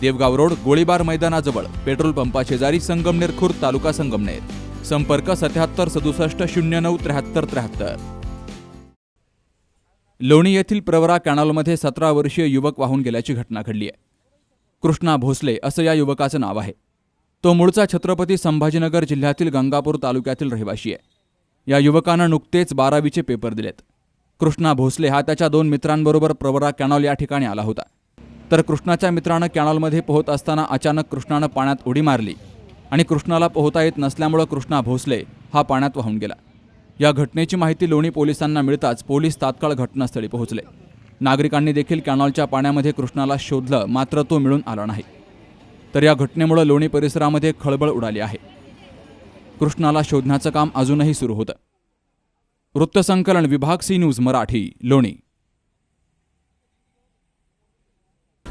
Devgaon road गोळीबार मैदानाजवळ petrol पंपा शेजारी संगमनेर खुर्द तालुका संगमनेर. संपर्क सत्याहत्तर सदुसष्ट शून्य नऊ त्र्याहत्तर त्र्याहत्तर. लोणी येथील प्रवरा कॅनॉलमध्ये सतरा वर्षीय युवक वाहून गेल्याची घटना घडली आहे. कृष्णा भोसले असं या युवकाचं नाव आहे. तो मूळचा छत्रपती संभाजीनगर जिल्ह्यातील गंगापूर तालुक्यातील रहिवाशी आहे. या युवकानं नुकतेच बारावीचे पेपर दिलेत. कृष्णा भोसले हा त्याच्या दोन मित्रांबरोबर प्रवरा कॅनॉल या ठिकाणी आला होता. तर कृष्णाच्या मित्रानं कॅनॉलमध्ये पोहत असताना अचानक कृष्णानं पाण्यात उडी मारली. आणि कृष्णाला पोहता येत नसल्यामुळं कृष्णा भोसले हा पाण्यात वाहून गेला. या घटनेची माहिती लोणी पोलिसांना मिळताच पोलीस तात्काळ घटनास्थळी पोहोचले. नागरिकांनी देखील कॅनॉलच्या पाण्यामध्ये कृष्णाला शोधलं मात्र तो मिळून आला नाही. तर या घटनेमुळे लोणी परिसरामध्ये खळबळ उडाली आहे. कृष्णाला शोधण्याचं काम अजूनही सुरू होतं. वृत्तसंकलन विभाग सी न्यूज मराठी लोणी.